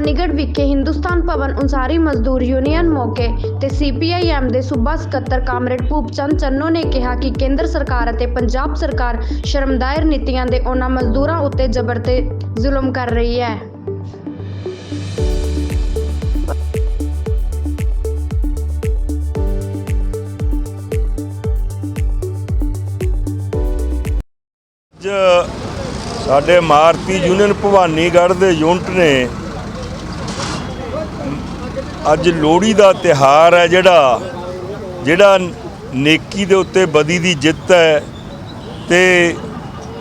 ਭਵਾਨੀਗੜ੍ਹ ਵਿਖੇ ਹਿੰਦੁਸਤਾਨ ਭਵਨ ਅਨਸਾਰੀ ਮਜ਼ਦੂਰ ਯੂਨੀਅਨ ਮੌਕੇ ਤੇ ਸੀਪੀਆਈਐਮ ਦੇ ਸੂਬਾ ਸਕੱਤਰ ਕਾਮਰੇਡ ਭੂਪਚੰਦ ਚੰਨੋ ਨੇ ਕਿਹਾ ਕਿ ਕੇਂਦਰ ਸਰਕਾਰ ਅਤੇ ਪੰਜਾਬ ਸਰਕਾਰ ਸ਼ਰਮਦਾਇਰ ਨੀਤੀਆਂ ਦੇ ਉਹਨਾਂ ਮਜ਼ਦੂਰਾਂ ਉੱਤੇ ਜ਼ਬਰ ਤੇ ਜ਼ੁਲਮ ਕਰ ਰਹੀ ਹੈ। ਅੱਜ ਸਾਡੇ ਮਾਰਤੀ ਯੂਨੀਅਨ ਭਵਾਨੀਗੜ੍ਹ ਦੇ ਯੂਨਿਟ ਨੇ ਅੱਜ ਲੋਹੜੀ ਦਾ ਤਿਹਾਰ ਹੈ ਜਿਹੜਾ ਜਿਹੜਾ ਨੇਕੀ ਦੇ ਉੱਤੇ ਬਦੀ ਦੀ ਜਿੱਤ ਹੈ ਤੇ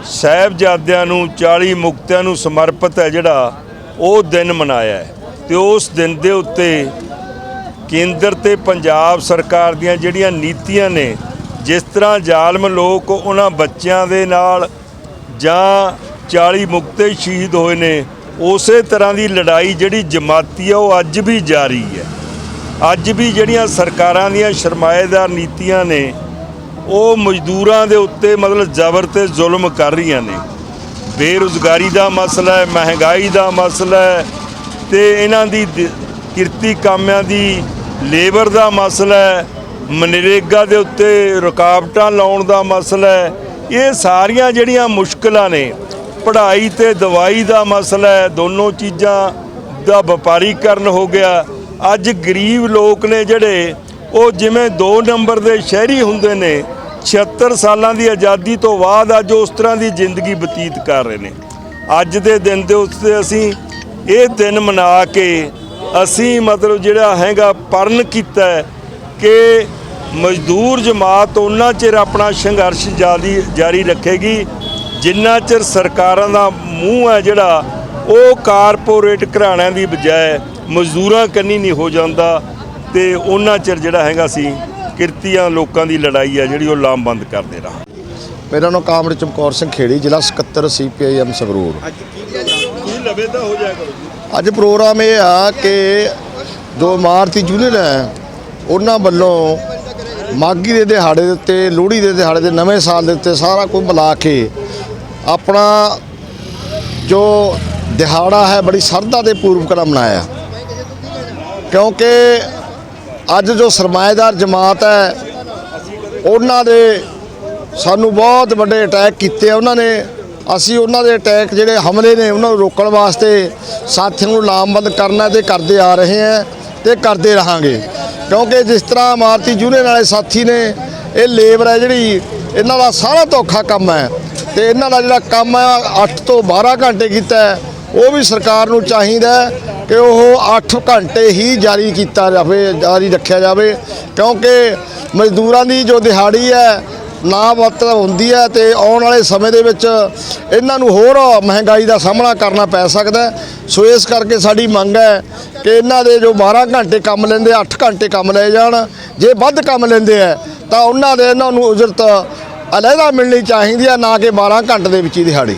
ਸਾਹਿਬਜ਼ਾਦਿਆਂ ਨੂੰ 40 ਮੁਕਤਿਆਂ ਨੂੰ ਸਮਰਪਿਤ ਹੈ ਜਿਹੜਾ ਉਹ ਦਿਨ ਮਨਾਇਆ ਹੈ। ਤੇ ਉਸ ਦਿਨ ਦੇ ਉੱਤੇ ਕੇਂਦਰ ਤੇ ਪੰਜਾਬ ਸਰਕਾਰ ਦੀਆਂ ਜਿਹੜੀਆਂ ਨੀਤੀਆਂ ਨੇ, ਜਿਸ ਤਰ੍ਹਾਂ ਜ਼ਾਲਮ ਲੋਕ ਉਹਨਾਂ ਬੱਚਿਆਂ ਦੇ ਨਾਲ ਜਾਂ 40 ਮੁਕਤੇ ਸ਼ਹੀਦ ਹੋਏ ਨੇ ਉਸੇ ਤਰ੍ਹਾਂ ਦੀ ਲੜਾਈ ਜਿਹੜੀ ਜਮਾਤੀ ਆ, ਉਹ ਅੱਜ ਵੀ ਜਾਰੀ ਹੈ। ਅੱਜ ਵੀ ਜਿਹੜੀਆਂ ਸਰਕਾਰਾਂ ਦੀਆਂ ਸ਼ਰਮਾਏਦਾਰ ਨੀਤੀਆਂ ਨੇ, ਉਹ ਮਜ਼ਦੂਰਾਂ ਦੇ ਉੱਤੇ ਮਤਲਬ ਜ਼ਬਰ ਤੇ ਜ਼ੁਲਮ ਕਰ ਰਹੀਆਂ ਨੇ। ਬੇਰੁਜ਼ਗਾਰੀ ਦਾ ਮਸਲਾ ਹੈ, ਮਹਿੰਗਾਈ ਦਾ ਮਸਲਾ ਹੈ ਤੇ ਇਹਨਾਂ ਦੀ ਕਿਰਤੀ ਕਾਮਿਆਂ ਦੀ ਲੇਬਰ ਦਾ ਮਸਲਾ ਹੈ, ਮਨਰੇਗਾ ਦੇ ਉੱਤੇ ਰੁਕਾਵਟਾਂ ਲਾਉਣ ਦਾ ਮਸਲਾ ਹੈ। ਇਹ ਸਾਰੀਆਂ ਜਿਹੜੀਆਂ ਮੁਸ਼ਕਲਾਂ ਨੇ ਪੜ੍ਹਾਈ ਤੇ ਦਵਾਈ ਦਾ ਮਸਲਾ ਹੈ, ਦੋਨੋਂ ਚੀਜ਼ਾਂ ਦਾ ਵਪਾਰੀਕਰਨ ਹੋ ਗਿਆ। ਅੱਜ ਗਰੀਬ ਲੋਕ ਨੇ ਜਿਹੜੇ, ਉਹ ਜਿਵੇਂ 2 ਨੰਬਰ ਦੇ ਸ਼ਹਿਰੀ ਹੁੰਦੇ ਨੇ 76 ਸਾਲਾਂ ਦੀ ਆਜ਼ਾਦੀ ਤੋਂ ਬਾਅਦ ਅੱਜ ਉਸ ਤਰ੍ਹਾਂ ਦੀ ਜ਼ਿੰਦਗੀ ਬਤੀਤ ਕਰ ਰਹੇ ਨੇ। ਅੱਜ ਦੇ ਦਿਨ ਦੇ ਉੱਤੇ ਅਸੀਂ ਇਹ ਦਿਨ ਮਨਾ ਕੇ ਅਸੀਂ ਮਤਲਬ ਜਿਹੜਾ ਹੈਗਾ ਪਰਨ ਕੀਤਾ ਕਿ ਮਜ਼ਦੂਰ ਜਮਾਤ ਉਹਨਾਂ ਚਿਰ ਆਪਣਾ ਸੰਘਰਸ਼ ਜਾਰੀ ਜਾਰੀ ਰੱਖੇਗੀ। ਜਿੰਨਾ ਚਿਰ ਸਰਕਾਰਾਂ ਦਾ ਮੂੰਹ ਹੈ ਜਿਹੜਾ ਉਹ ਕਾਰਪੋਰੇਟ ਘਰਾਣਿਆਂ ਦੀ ਬਜਾਏ ਮਜ਼ਦੂਰਾਂ ਕੰਨੀ ਨਹੀਂ ਹੋ ਜਾਂਦਾ ਤੇ ਉਹਨਾਂ ਚਿਰ ਜਿਹੜਾ ਹੈਗਾ ਸੀ ਕਿਰਤੀਆਂ ਲੋਕਾਂ ਦੀ ਲੜਾਈ ਹੈ ਜਿਹੜੀ ਉਹ ਲਾਮਬੰਦ ਕਰਦੇ ਰਹਾਂ। ਮੇਰਾ ਨਾਮ ਕਾਮਰ ਚਮਕੌਰ ਸਿੰਘ ਖੇੜੀ ਜ਼ਿਲ੍ਹਾ ਸਕੱਤਰ ਸੀਪੀਆਈਐਮ ਸੰਗਰੂਰ। ਅੱਜ ਕੀ ਲਵੇ ਤਾਂ ਹੋ ਜਾਇਆ ਕਰੋ ਅੱਜ ਪ੍ਰੋਗਰਾਮ ਇਹ ਆ ਕਿ ਜੋ ਇਮਾਰਤੀ ਯੂਨੀਅਨ ਹੈ ਉਹਨਾਂ ਵੱਲੋਂ ਮਾਗੀ ਦੇ ਦਿਹਾੜੇ ਦੇ ਉੱਤੇ ਲੋਹੜੀ ਦੇ ਦਿਹਾੜੇ ਦੇ ਨਵੇਂ ਸਾਲ ਦੇ ਉੱਤੇ ਸਾਰਾ ਕੁਝ ਮਿਲਾ ਕੇ ਆਪਣਾ ਜੋ ਦਿਹਾੜਾ ਹੈ, ਬੜੀ ਸਰਦਾ ਦੇ ਪੂਰਵਕ ਨਾਲ ਮਨਾਇਆ। ਕਿਉਂਕਿ ਅੱਜ ਜੋ ਸਰਮਾਏਦਾਰ ਜਮਾਤ ਹੈ, ਉਹਨਾਂ ਦੇ ਸਾਨੂੰ ਬਹੁਤ ਵੱਡੇ ਅਟੈਕ ਕੀਤੇ ਉਹਨਾਂ ਨੇ। ਅਸੀਂ ਉਹਨਾਂ ਦੇ ਅਟੈਕ ਜਿਹੜੇ ਹਮਲੇ ਨੇ, ਉਹਨਾਂ ਨੂੰ ਰੋਕਣ ਵਾਸਤੇ ਸਾਥੀਆਂ ਨੂੰ ਲਾਮਬੰਦ ਕਰਨਾ ਤੇ ਕਰਦੇ ਆ ਰਹੇ ਹਾਂ ਤੇ ਕਰਦੇ ਰਹਾਂਗੇ। ਕਿਉਂਕਿ ਜਿਸ ਤਰ੍ਹਾਂ ਇਮਾਰਤੀ ਯੂਨੀਅਨ ਵਾਲੇ ਸਾਥੀ ਨੇ, ਇਹ ਲੇਬਰ ਹੈ ਜਿਹੜੀ ਇਹਨਾਂ ਦਾ ਸਾਰਾ ਧੋਖਾ ਕੰਮ ਹੈ ਤੇ ਇਹਨਾਂ ਦਾ ਜਿਹੜਾ ਕੰਮ ਹੈ 8 ਤੋਂ 12 ਘੰਟੇ ਕੀਤਾ ਹੈ, ਉਹ ਵੀ ਸਰਕਾਰ ਨੂੰ ਚਾਹੀਦਾ ਕਿ ਉਹ 8 ਘੰਟੇ ਹੀ ਜਾਰੀ ਕੀਤਾ ਜਾਵੇ, ਜਾਰੀ ਰੱਖਿਆ ਜਾਵੇ, ਕਿਉਂਕਿ ਮਜ਼ਦੂਰਾਂ ਦੀ ਜੋ ਦਿਹਾੜੀ ਹੈ ਨਾ ਵਕਤ ਹੁੰਦੀ ਹੈ ਤੇ ਆਉਣ ਵਾਲੇ ਸਮੇਂ ਦੇ ਵਿੱਚ ਇਹਨਾਂ ਨੂੰ ਹੋਰ ਮਹਿੰਗਾਈ ਦਾ ਸਾਹਮਣਾ ਕਰਨਾ ਪੈ ਸਕਦਾ ਸੋ ਇਸ ਕਰਕੇ ਸਾਡੀ ਮੰਗ ਹੈ ਕਿ ਇਹਨਾਂ ਦੇ ਜੋ 12 ਘੰਟੇ ਕੰਮ ਲੈਂਦੇ 8 ਘੰਟੇ ਕੰਮ ਲਏ ਜਾਣ, ਜੇ ਵੱਧ ਕੰਮ ਲੈਂਦੇ ਆ ਤਾਂ ਉਹਨਾਂ ਦੇ ਇਹਨਾਂ ਨੂੰ ਉਜਰਤ ਅਲਹਿਦਾ ਮਿਲਣੀ ਚਾਹੀਦੀ ਆ, ਨਾ ਕਿ 12 ਘੰਟੇ ਦੇ ਵਿੱਚ ਹੀ ਦਿਹਾੜੀ।